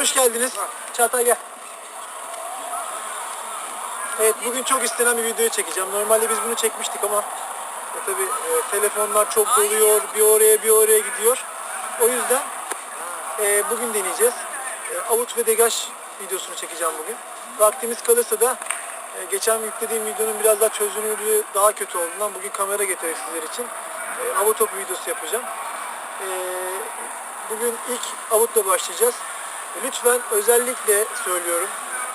hoş geldiniz. Çağatay gel. Evet bugün çok istenen bir video çekeceğim. Normalde biz bunu çekmiştik ama e, tabi telefonlar çok doluyor. Bir oraya bir oraya gidiyor. O yüzden e, bugün deneyeceğiz. E, avut ve degaj videosunu çekeceğim bugün. Vaktimiz kalırsa da e, geçen yüklediğim videonun biraz daha çözünürlüğü daha kötü olduğundan bugün kamera getirerek sizler için e, avut topu videosu yapacağım. E, bugün ilk avutla başlayacağız. Lütfen özellikle söylüyorum.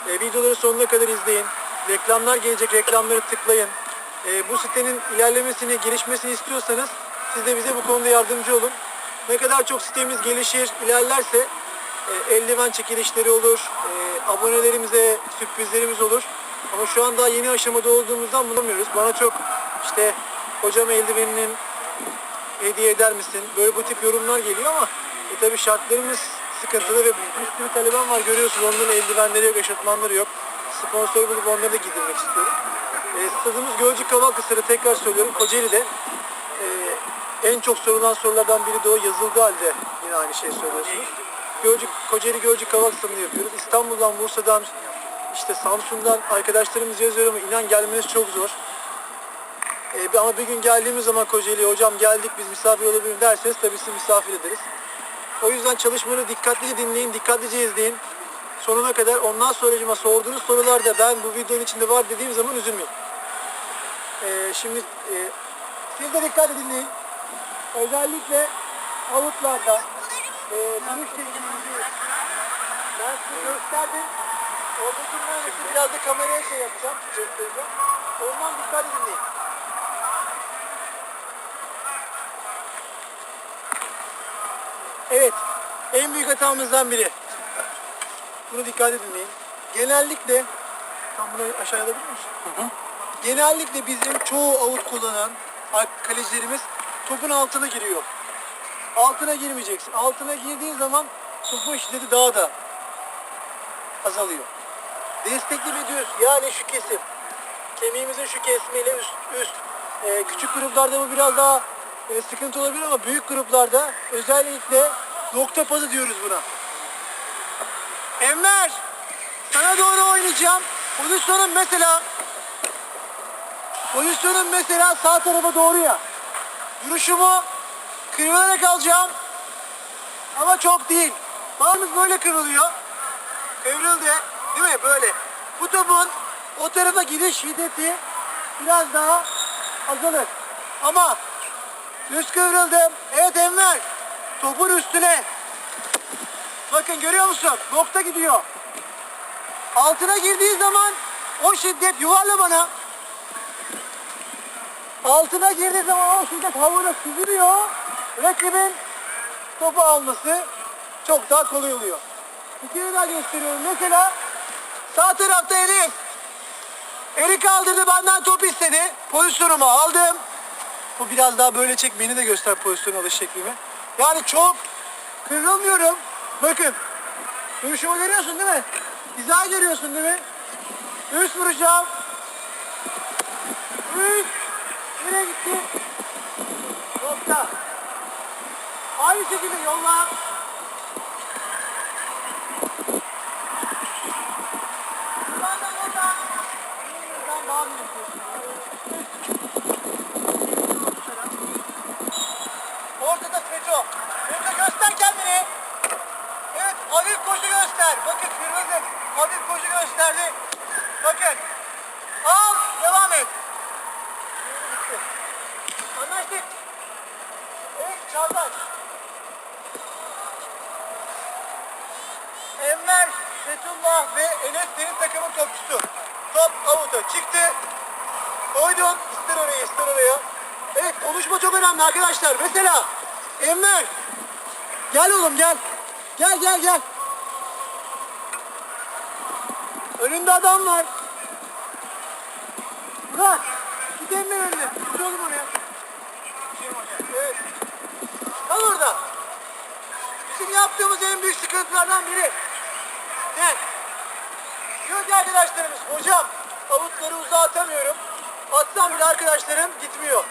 E, videoları sonuna kadar izleyin. Reklamlar gelecek, reklamları tıklayın. E, bu sitenin ilerlemesini, gelişmesini istiyorsanız siz de bize bu konuda yardımcı olun. Ne kadar çok sitemiz gelişir, ilerlerse e, eldiven çekilişleri olur, e, abonelerimize sürprizlerimiz olur. Ama şu an daha yeni aşamada olduğumuzdan bulamıyoruz. Bana çok işte hocam eldiveninin hediye eder misin? Böyle bu tip yorumlar geliyor ama e tabi şartlarımız sıkıntılı ve bir sürü talebem var görüyorsunuz. Onların eldivenleri yok, eşofmanları yok. Sponsor bulup onları da giydirmek istiyorum. E, stadımız Gölcük Kavakhisar'ı tekrar söylüyorum. Kocaeli'de e, en çok sorulan sorulardan biri de o yazıldığı halde yine aynı şeyi söylüyorsunuz. Gölcük, Kocaeli Gölcük Kavakhisar'ını yapıyoruz. İstanbul'dan, Bursa'dan, işte Samsun'dan arkadaşlarımız yazıyor ama inan gelmeniz çok zor. Ee, ama bir gün geldiğimiz zaman Kocaeli'ye hocam geldik biz misafir olabilir derseniz tabii sizi misafir ederiz. O yüzden çalışmaları dikkatlice dinleyin, dikkatlice izleyin. Sonuna kadar ondan sonracıma sorduğunuz sorularda ben bu videonun içinde var dediğim zaman üzülmeyin. Ee, şimdi e, siz de dikkatle dinleyin. Özellikle avutlarda e, dönüş tekniğimizi ben size gösterdim. Oradaki mühendisi biraz da kameraya şey yapacağım, göstereceğim. Ondan dikkat dinleyin. Evet, en büyük hatamızdan biri. Bunu dikkat dinleyin. Genellikle, tam bunu aşağıya alabilir misin? Genellikle bizim çoğu avut kullanan kalecilerimiz topun altına giriyor. Altına girmeyeceksin. Altına girdiğin zaman topun şiddeti daha da azalıyor. Destekli bir düz yani şu kesim. Kemiğimizin şu kesimiyle üst, üst. Ee, küçük gruplarda bu biraz daha e, sıkıntı olabilir ama büyük gruplarda özellikle nokta pası diyoruz buna. Enver sana doğru oynayacağım. Pozisyonun mesela pozisyonun mesela sağ tarafa doğru ya. Duruşumu kıvırarak alacağım. Ama çok değil. Bağımız böyle kırılıyor. Kıvrıldı. Değil mi? Böyle. Bu topun o tarafa gidiş şiddeti biraz daha azalır. Ama düz kıvrıldım. Evet Enver. Topun üstüne. Bakın görüyor musun? Nokta gidiyor. Altına girdiği zaman o şiddet yuvarla bana. Altına girdiği zaman o şiddet havada süzülüyor. Rakibin topu alması çok daha kolay oluyor. Bir kere daha gösteriyorum. Mesela sağ tarafta Elif. Eli kaldırdı benden top istedi. Pozisyonumu aldım. Bu biraz daha böyle çek beni de göster pozisyon alış şeklimi. Yani çok kırılmıyorum. Bakın. Duruşumu görüyorsun değil mi? Hizayı görüyorsun değil mi? Üst vuracağım. Üst. Nereye gitti? Nokta. Aynı şekilde yolla. Buradan oradan. Buradan daha mı Ortada Feto. Feto göster kendini. Evet hafif koşu göster. Bakın kırmızı. Hafif koşu gösterdi. Bakın. Al. Devam et. Anlaştık. Evet Çağdaş. Enver, Fethullah ve Enes senin takımın topçusu. Top avuta çıktı. Koydun. İster oraya ister oraya. Evet konuşma çok önemli arkadaşlar. Mesela Enver. Gel oğlum gel. Gel gel gel. Önünde adam var. Bırak. Git Enver önüne. Oğlum oraya. Evet. Kal orada. Bizim yaptığımız en büyük sıkıntılardan biri. Diyor ki arkadaşlarımız, hocam avutları uzağa atamıyorum. Atsam bile arkadaşlarım gitmiyor.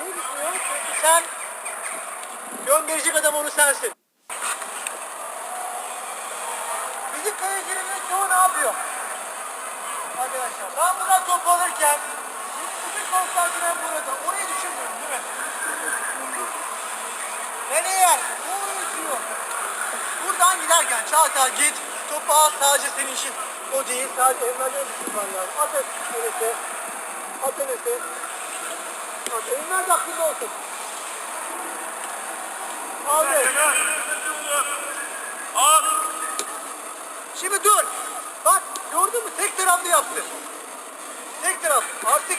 Niye gitmiyor? Sen gönderecek adam onu sensin. bizim kalecilerin çoğu ne yapıyor? Arkadaşlar ben buradan top alırken bütün konsantrem burada. Orayı düşünmüyorum değil mi? Ben eğer bu unutuyor. Buradan giderken Çağatay git. Topu al sadece senin için. O değil. Sadece Enver'e düşünmen lazım. At Enes'e. At Enes'e. At Enver de aklında olsun. Abi. At. Şimdi dur. Gördün mü? Tek taraflı yaptı. Tek taraf. Artık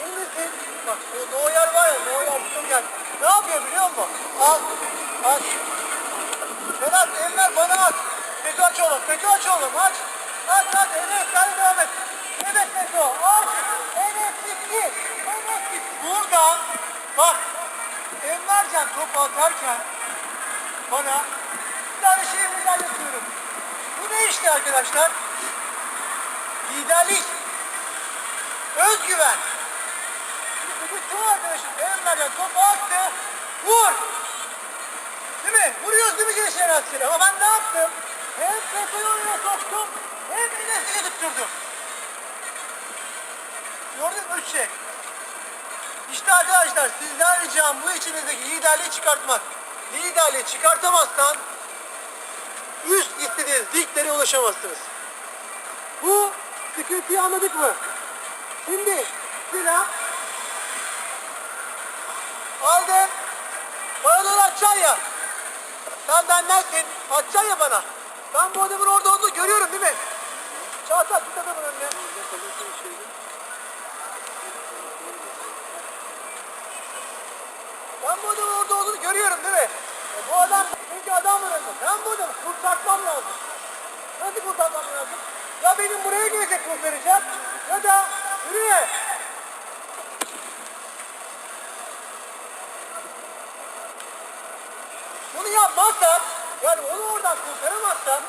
yenilirsin. Bak o Doğu yer var ya Doğu yer tutum gel. Ne yapıyor biliyor musun? Al. Aç. Sedat Enver bana at. Fethi aç oğlum. Fethi aç oğlum. Aç. Aç aç. Enes sen devam et. Evet Fethi aç. Enes bitti. Enes bitti. Burada bak Envercan topu atarken bana bir tane şey müdahale yapıyorum. Bu ne işte arkadaşlar? Liderlik. Özgüven. Şimdi çoğu arkadaşım Envercan topu attı. Vur. Değil mi? Vuruyoruz değil mi gençler askeri? Ama ben ne yaptım? Hem Fethi'yi oyuna soktum, hem Enes'i tutturdum. Gördün mü? Üç şey. İşte arkadaşlar sizden ricam bu içinizdeki liderliği çıkartmak. Liderliği çıkartamazsan üst istediğiniz liglere ulaşamazsınız. Bu sıkıntıyı anladık mı? Şimdi silah aldın. Bana doğru atacaksın ya. Sen bendensin. Atacaksın ya bana. Ben bu adamın orada olduğunu görüyorum değil mi? Çağatay tut adamın önüne. Ben bu adamın orada olduğunu görüyorum değil mi? E bu adam çünkü adam var önünde. Ben bu adamı kurtarmam lazım. Nasıl kurtarmam lazım? Ya benim buraya gelecek kurtaracak ya da yürüye. Bunu yapmazsan, yani onu oradan kurtaramazsan,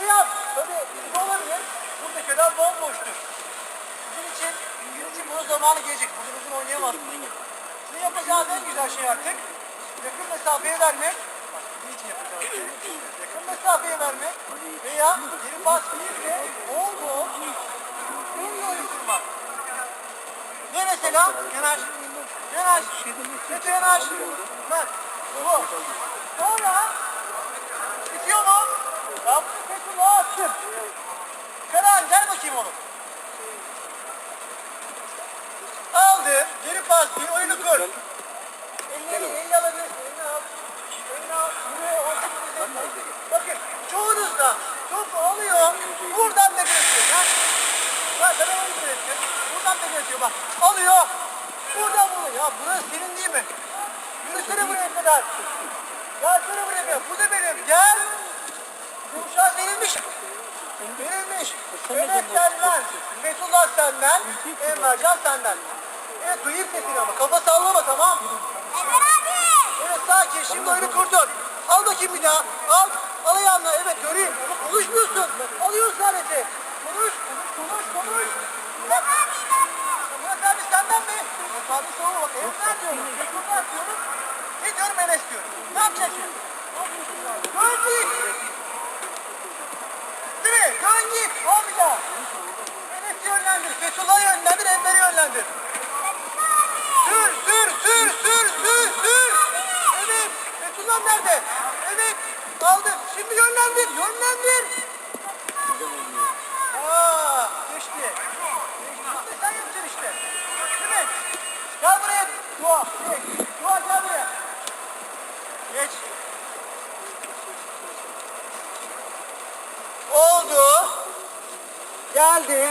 veya tabii şu olabilir, buradaki adam bomboştur. Sizin için, sizin için bunun zamanı gelecek. Bugün uzun oynayamazsınız. Sizin yapacağınız en güzel şey artık, yakın mesafeye vermek, bak sizin için yapacağınız şey, yakın mesafeye vermek veya geri pas değilse, bol bol, oyun kurmak. Ne mesela? Yanaş. Yanaş. Kötü yanaş. Bak. Bu. Sonra bitiyor mu? Ben bunu Fethullah'a attım. Karan gel bakayım oğlum. Aldı. Geri pas değil. Oyunu kur. Elleri elini alabilirsin. Elini al. Elini al. Yürü. Orta Bakın çoğunuz da alıyor. Buradan da bırakıyor. Ha? Bak ben onu bırakıyorum. Buradan da bırakıyor bak. Alıyor. Buradan vuruyor. Ya burası senin değil mi? Yürüsene buraya kadar. Gelsene buraya kadar. Bu da benim. Gel. Yumuşak verilmiş. Verilmiş. Mehmet senden. Fethullah senden. Emrecan senden. Evet duyayım sesini ama. Kafa sallama tamam. Evet sakin. Şimdi oyunu kurdun. Al bakayım bir daha. Al. Al ayağını. Evet göreyim. Konuşmuyorsun. Alıyorsun sadece. Konuş. Konuş. Konuş. Bak. Murat abi senden mi? Murat abi sorma bak. Emre diyorum. Fethullah diyorum. Ne diyorum Enes diyorum. Ne yapacaksın? Dön git. Değil mi? Dön git. Daha. Enes'i yönlendir. Fethullah'ı yönlendir. Enver'i yönlendir. Sür, sür, sür, sür, sür, sür. Evet. Fethullah nerede? Evet. Aldı. Şimdi yönlendir, yönlendir. Aa, geçti. Geçti. Sen yapacaksın işte. Değil mi? Gel buraya. Dua. Geç. Dua gel buraya. Geç. Oldu. Geldi.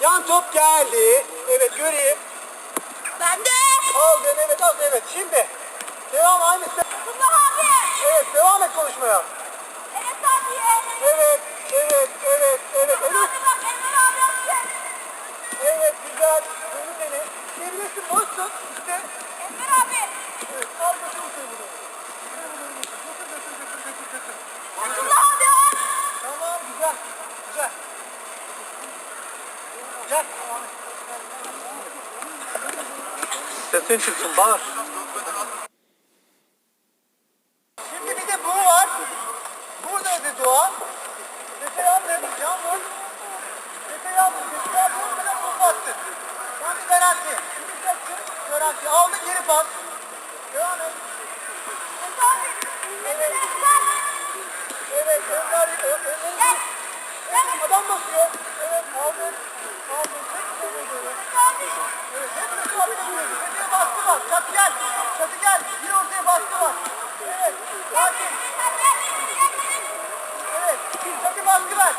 Yan top geldi. Evet göreyim. Ben de. Aldın evet al evet. Şimdi devam aynı. Abi. Evet devam et konuşmaya. Enes abiye. Evet, evet, evet, evet. Abi Evet, bak Emre abi yaptı. evet güzel. Dönü beni. Çevirirsin boşsun. İşte. Emre abi. Evet, al götür bu bunu. Götür, götür, götür, götür, götür. Abdullah abi al. Tamam güzel. Güzel. Gel. Sesin çıksın bağır. Şimdi bir de bu var. Buradaydı Doğa. Efe yandı. Yağmur. Efe yandı. Efe yandı. Böyle top attı. Yani garanti. Garanti. Aldı geri pas. Devam et. Evet. Evet. Ömer. Ömer. Evet. Adam basıyor. Evet. Aldı. Aldı. Çok güzel oynuyor. Evet. Hep de kaptırıyor. Çatıya baskı var. Çatı gel. Çatı gel. Bir ortaya baskı var. Evet. Sakin. Evet. Çatı baskı ver.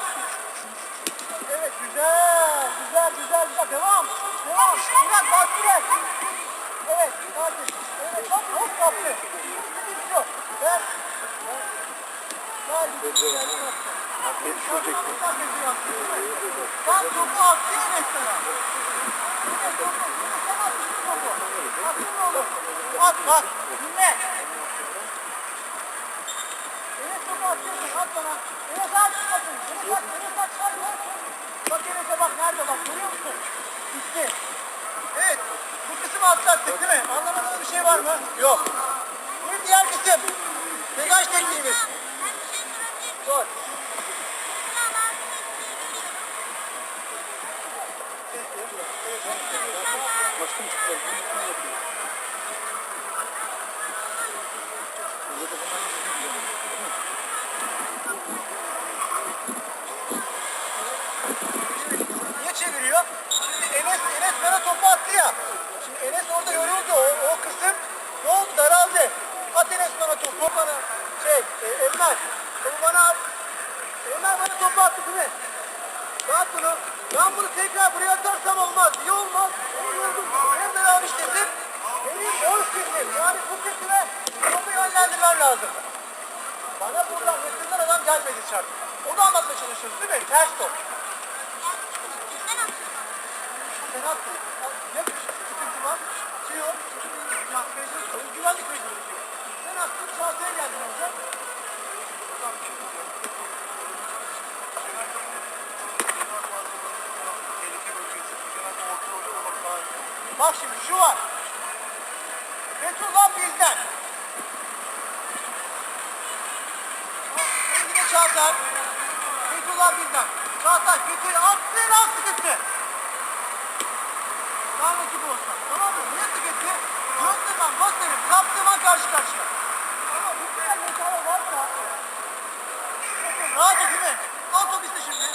Evet. Güzel. Güzel. Güzel. Güzel. Devam. Devam. Murat baskı ver. Evet. Sakin. Evet. Hop hop kaptı. Hiç yok. Ver. Ver. Ver. Sen topu attı yine sana. Yine topu. Yine sen attın topu. Attın oğlum. At bak. Dinle. Enes topu atıyorsun. At bana. Enes at. Atın. Enes at. Enes at. At. Bak Enes'e bak. Nerede bak. Görüyor musun? Gitti. Evet. Bu kısmı atlattık değil mi? Anlamadığınız bir şey var mı? Yok. Bu diğer kısım. Degaj tekniğimiz. Sor. Başka mı çıktı? Niye çeviriyor? Şimdi Enes, Enes bana topu attı ya. Şimdi Enes orada yoruldu. O, o kısım ne oldu? Daraldı. At Enes bana topu. Bana şey, e, Enver. Topu bana at. Enver bana topu attı değil mi? Bak bunu. Ben bunu tekrar buraya atarsam olmaz. İyi olmaz. Hem yorgun. Hem de abi işletim. Benim boş kesim. Yani bu kesime topu yönlendirmem lazım. Bana buradan yakından adam gelmedi çarp. Onu anlatmaya çalışıyoruz değil mi? Ters top. Sen attın. Ne sıkıntı var? Atıyor. Ya mecbur. Güvenlik mecbur. Sen attın. Şahsaya geldin önce. Bak şimdi şu var. Fethullah bizden. Yine Çağatay. Fethullah bizden. Çağatay Fethullah attı lan sıkıntı. Tamam ekip olsa. Tamam mı? Niye sıkıntı? Döndürmem, basarım. Kaptırman karşı karşıya. Ama bu kadar mesafe varsa Bakın rahat değil mi? Al top işte şimdi.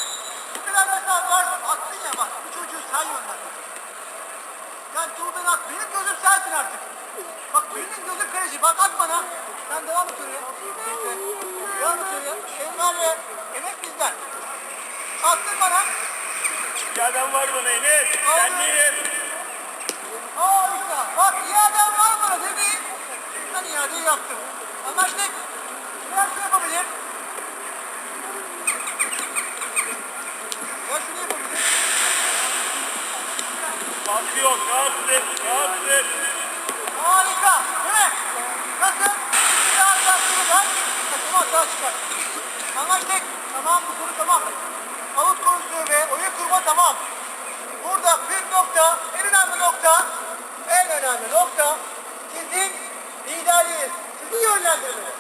Bu kadar mesafe varsa attın ya bak. Bu çocuğu sen yönlendir. Yani topu ben at. Benim gözüm sensin artık. Bak benim gözüm kaleci. Bak at bana. Sen devam et oraya. Devam et oraya. Enver ve Enes bizden. Attın bana. Adam var bana Enes. Ben değilim. İadem var bana dedi. Ben iadeyi yaptım. Anlaştık. Biraz şey yapabilir. Ya şunu yapabilir. Basıyor. Rahatsız. Rahatsız. Harika. Mi? Nasıl? Bir daha yaptığını ver. Takımı hata çıkar. Anlaştık. Tamam bu konu tamam. Avut konusu ve oyun kurma tamam. Burada püf nokta, en önemli nokta, en önemli nokta sizin liderliğiniz. Sizi yönlendirmeniz.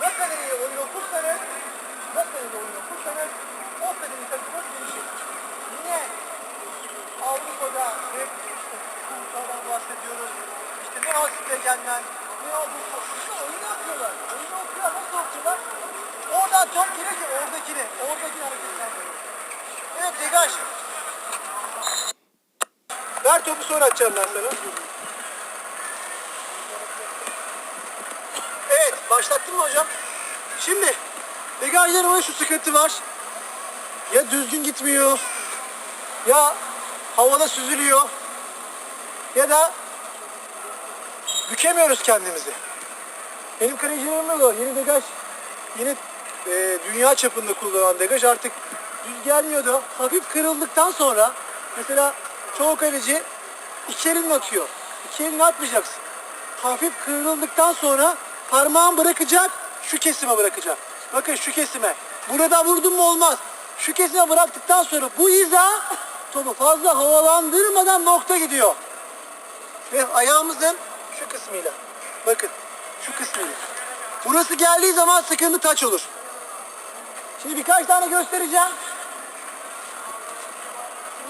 Ne kadar iyi oyun okursanız, ne kadar iyi oyun okursanız o kadar iyi takımınız gelişir. Yine Avrupa'da hep işte kurumsaldan bahsediyoruz. İşte ne Hasbegen'den, ne Avrupa. İşte oyunu okuyorlar. Oyunu okuyorlar. Nasıl okuyorlar? Oradan top gelirse oradakini, oradakini hareketlendirir. Evet degaj. Ver topu sonra atacağım ben sana. Evet başlattın mı hocam? Şimdi degajlarımda şu sıkıntı var. Ya düzgün gitmiyor ya havada süzülüyor ya da bükemiyoruz kendimizi. Benim kalecilerimde de. Yeni degaj, yeni e, dünya çapında kullanılan degaj artık düz gelmiyordu. Hafif kırıldıktan sonra mesela çoğu kaleci iki atıyor. İki atmayacaksın. Hafif kırıldıktan sonra parmağın bırakacak, şu kesime bırakacak. Bakın şu kesime. Burada vurdun mu olmaz. Şu kesime bıraktıktan sonra bu hiza topu fazla havalandırmadan nokta gidiyor. Ve ayağımızın şu kısmıyla. Bakın şu kısmıyla. Burası geldiği zaman sıkıntı taç olur. Şimdi birkaç tane göstereceğim.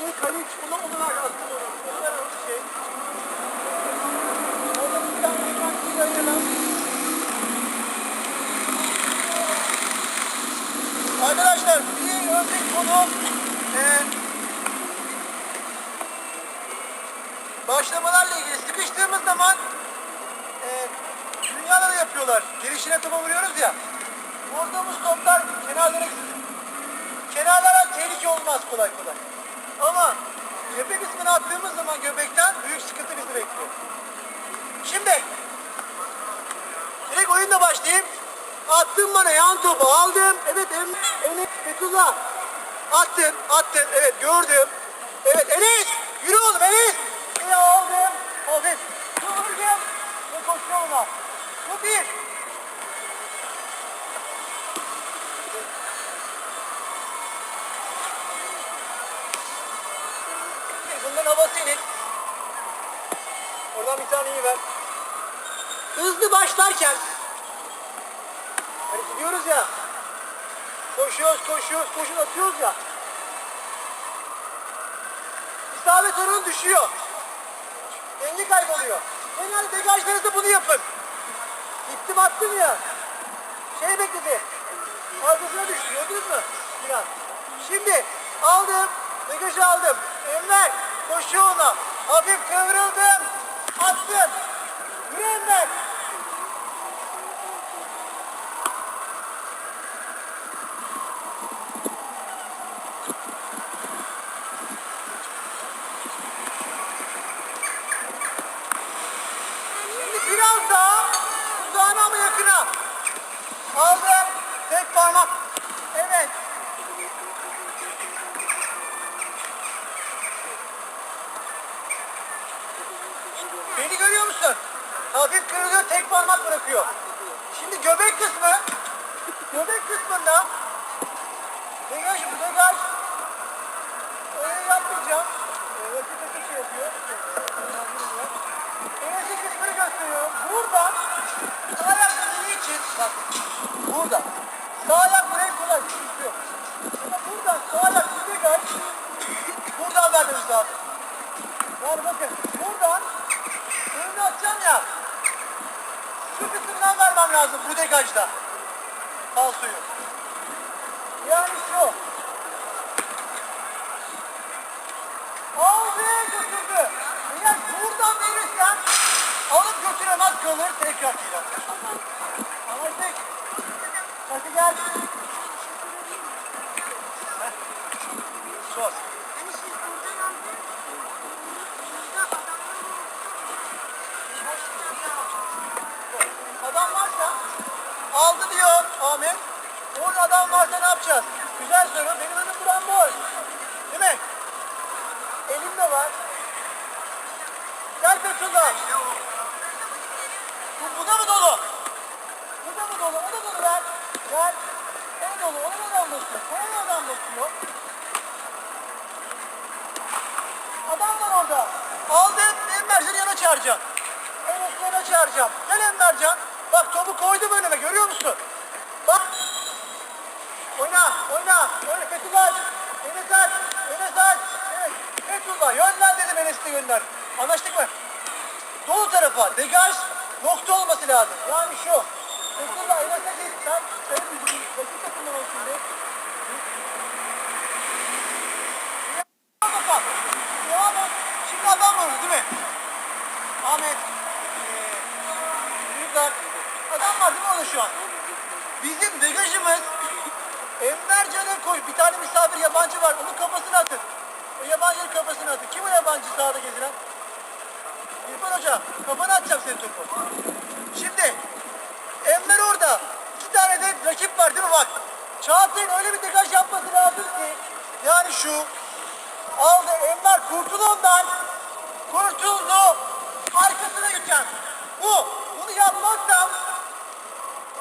Onu attım onu. Onu ver onu. Orada bir tane bir Arkadaşlar bir önceki konu eee başlamalarla ilgili sıkıştığımız zaman eee dünyaları yapıyorlar. Gelişine topa vuruyoruz ya. Vurduğumuz toplar kenarlara gidiyor. Kenarlara tehlike olmaz kolay kolay. Ama göbek kısmını attığımız zaman göbekten büyük sıkıntı bizi bekliyor. Şimdi direkt oyunla başlayayım. Attım bana yan topu aldım. Evet Enes Fethullah. Attın, attın. Evet gördüm. Evet Enes. Yürü oğlum Enes. Yine aldım. Hafif. Kıvırdım. Ve koşuyor ona. Bu. Hızlı başlarken Hani gidiyoruz ya. Koşuyoruz, koşuyoruz, koşuyoruz, atıyoruz ya. İsabet oranı düşüyor. Denge kayboluyor. Genelde degajlarınızda bunu yapın. Gittim attım ya. Şey bekledi. Arkasına düştü. Gördünüz mü? Biraz. Şimdi aldım. Degajı aldım. Enver koşuyor ona. Hafif kıvrıldım. Attım. Yürü. Soru. Benim önüm buram boş. Değil mi? Elim de var. Gel Fethullah. Bu, bu da mı dolu? Bu da mı dolu? O da dolu ver. Ver. O dolu. Ona da adam bakıyor. Ona da adam bakıyor. Adam var orada. Aldım. Envercan'ı yana çağıracağım. Evet yana çağıracağım. Gel Envercan. Bak topu koydum önüme. Görüyor musun? Oyna, oyna. Oyna Fethullah. Enes aç. Enes aç. Evet. Fethullah. Yönlen dedim Enes'i de gönder. Anlaştık mı? Dolu tarafa. Degaj nokta olması lazım. Yani şu. Fethullah Enes'e git. Sen senin rakip takımdan olsun diye. Al bakalım. Devam et. Şimdi adam var değil mi? Ahmet. Eee. Büyükler. Adam var değil mi orada şu an? Bizim degajımız Enver Can'a koy. Bir tane misafir yabancı var. Onun kafasına atın. O yabancının kafasına atın. Kim o yabancı sahada gezilen? İrfan Hoca. Kafana atacağım senin topu. Şimdi Enver orada. İki tane de rakip var değil mi bak. Çağatay'ın öyle bir degaj yapması lazım ki. Yani şu. Aldı Enver kurtul ondan. Kurtuldu. Arkasına gideceğim. Bu. Bunu yapmazsam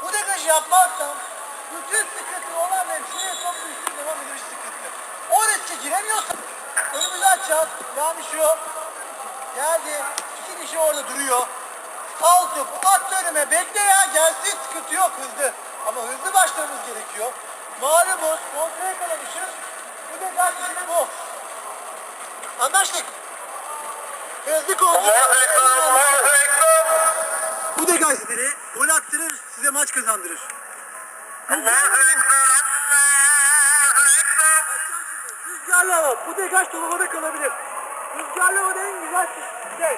bu degajı yapmazsam bütün sıkıntı olan benim şuraya top düştüğü zaman iş sıkıntı. O riske giremiyorsam önümüzü açacağız. Yani şu geldi. iki kişi orada duruyor. Al topu at önüme bekle ya gelsin sıkıntı yok hızlı. Ama hızlı başlamamız gerekiyor. Mavi buz, kontrol yakalamışız. De gaz şimdi bu. Anlaştık. Hızlı kontrol. Bu da gaz stili. Gol attırır, size maç kazandırır. Rüzgarlı hava. Bu degaj dolabada kalabilir. Rüzgarlı havada en güzel şey.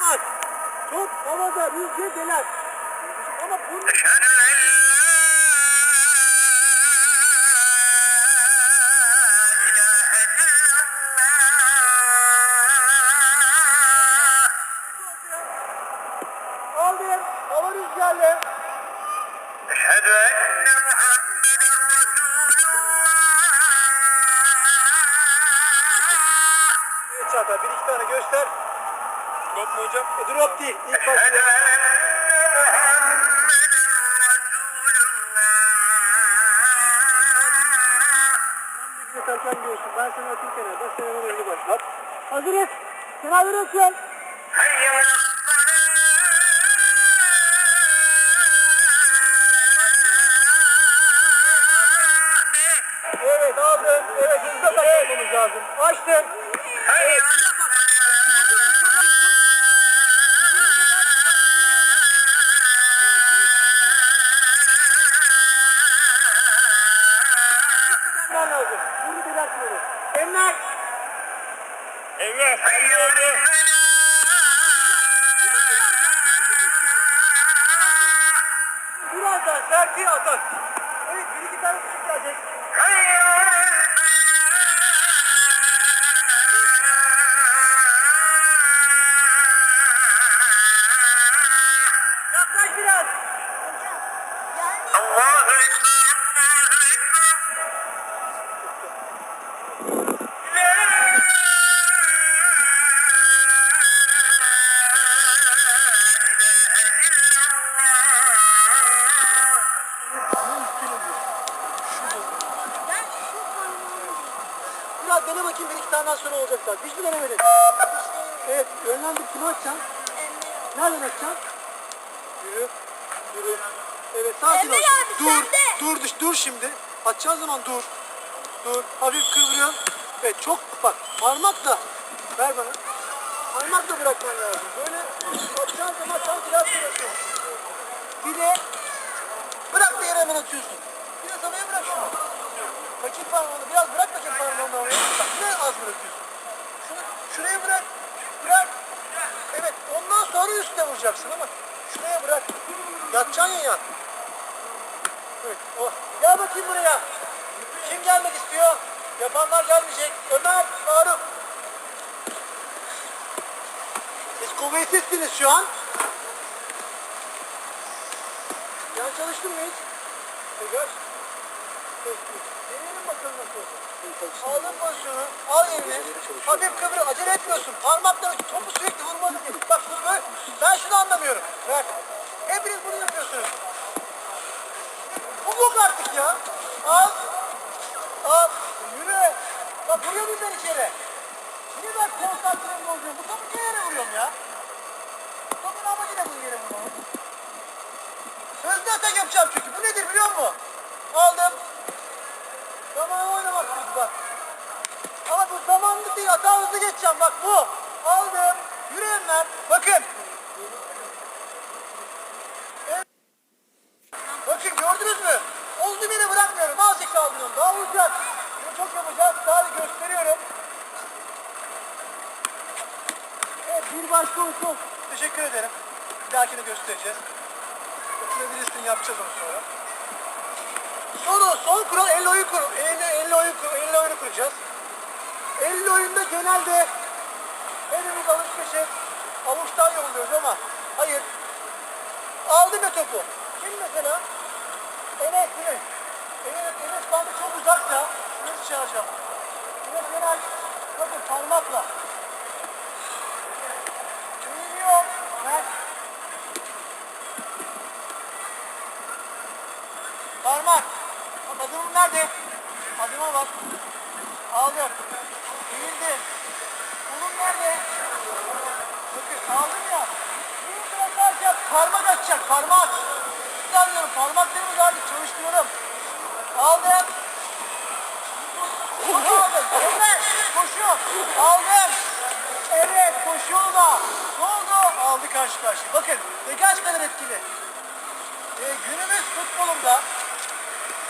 Vurmaz. Top havada rüzgar deler. Ama bunun aldım. Hava rüzgarlı. Çağatay bir iki tane göster. Drop mu hocam? E, drop değil. İlk başta. Yatarken görsün. Ben seni atayım kenarda. Sen hemen önünü başlat. Hazırız. Kenarda atıyorsun. Evet olur. Emler. Evet. Olacaklar. Hiç mi denemedin? Evet yönlendir kimi açacaksın? Nereden açacaksın? Yürü. Yürü. Evet sakin ol. Emre abi, Dur. sen de. Dur dur dur şimdi. Açacağın zaman dur. Dur. Hafif kıvırıyorsun. Evet çok bak parmakla ver bana. Parmakla bırakman lazım. Böyle açacağın zaman sanki laf bırakıyorsun. Bir de bırak da yere hemen atıyorsun. Bir de havaya bırak şunu. Bakayım parmağını biraz bırak bakayım parmağını yine az bırakıyorsun. Şuraya bırak. Bırak. Evet ondan sonra üstüne vuracaksın ama şuraya bırak. Yatacaksın ya yan. Evet. Oh. Gel bakayım buraya. Kim gelmek istiyor? Yapanlar gelmeyecek. Ömer, Faruk. Siz kuvvetsizsiniz şu an. Yan çalıştın mı hiç? Tekrar. Deneyelim bakalım Aldın pozisyonu, al elini, hafif kıvır, acele etmiyorsun. Parmakla topu sürekli vurmadın. Bak bu böyle, ben şunu anlamıyorum. Bak, hepiniz bunu yapıyorsunuz. Bu yok artık ya. Al, al, yürü. Bak vuruyor muyum ben içeri? Niye ben konsantremi bozuyorum? Bu topu niye yere vuruyorum ya? Topun amacı ne bunu yere vurmamın? Hızlı atak yapacağım çünkü. Bu nedir biliyor musun? Aldım. Zaman oynamak istiyoruz bak. Ama bu zamanlı değil. Hata hızlı geçeceğim bak bu. Aldım. Yürüyenler. Bakın. Bakın gördünüz mü? Olduğum yere bırakmıyorum. Azıcık kaldırıyorum. Daha vuracak. Bunu çok yapacağız. Da gösteriyorum. Evet bir başka olsun. Teşekkür ederim. Bir dahakini göstereceğiz. Oturabilirsin yapacağız onu sonra. Son, son kural el oyun kur, el, el oyun kur, el oyunu kuracağız. El oyunda genelde elimiz alışmışız. Avuçtan yolluyoruz ama hayır. Aldım ya topu. Kim mesela? Enes mi? Enes, Enes bandı çok uzakta. Nasıl çağıracağım? Enes genel bakın parmakla. Eğiliyor. Ver. Parmak. Bak adımım nerede? Adıma bak. Aldım. Eğildim. Kolum nerede? Bakın aldım ya. parmak atacak parmak. Tutamıyorum parmaklarımı artık çalıştırıyorum. Aldım. Aldım. Evet koşuyor. Aldım. Evet koşuyor da. Ne oldu? Aldı karşı karşıya. Bakın degaj kadar etkili. Ee, günümüz futbolunda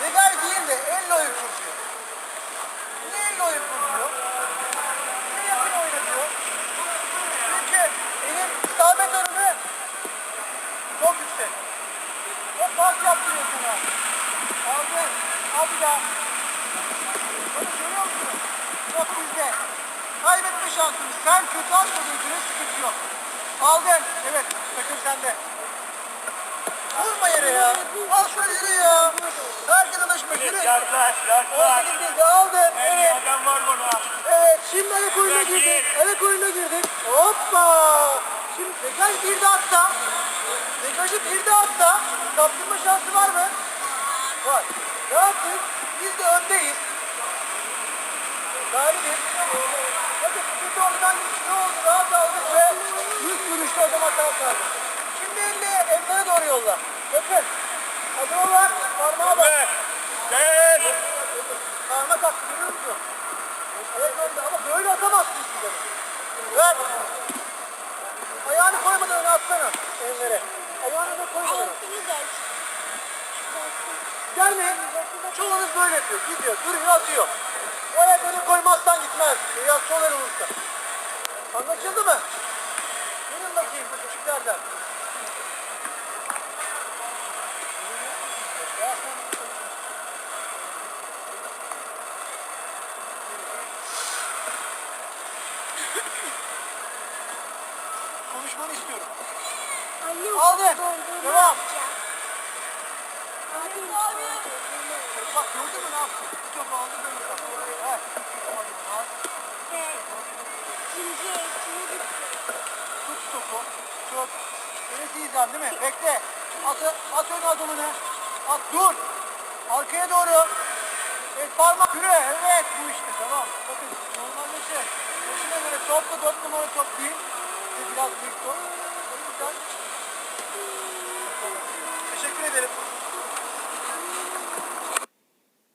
degaj değil de elle oyun kuruluyor. Oyun kuruluyor? Niye yakın oynatıyor? Çünkü elin isabet oranı çok yüksek. O pas yaptırıyor sana. Aldın. Al bir daha. Bunu görüyor musun? Top bizde. Kaybetme şansımız. Sen kötü atmadığın süre sıkıntı yok. Aldın. Evet. Takım sende. Vurma yere ya. Al şunu yürü ya. Alışma yürü. Yaklaş yaklaş. 18 bizde aldın. Evet. Şimdi ayak iyi. girdik. Ayak oyununa girdik. Hoppa. Şimdi Degaj bir de atsa. Degaj'ı bir de atsa. Kaptırma şansı var mı? Var. Ne yaptık? Biz de öndeyiz. Galibiz. Bakın şimdi oradan ne oldu? Rahat aldık ve yüz vuruşta adam hata kaldı. Şimdi elle Emre'ye doğru yolla. Bakın. Adım var. Parmağa bak. Gel. Parmak attı görüyor musun? Önde ama böyle atamazsın size. Ver. Ayağını koymadan öne atsana Enver'e. Ayağını öne koymadan. Gelmeyin. Çoğunuz böyle yapıyor. Gidiyor, duruyor, atıyor. O ayak öne koymazsan gitmez. Biraz sol el olursa. Anlaşıldı mı? Gelin bakayım bu küçüklerden.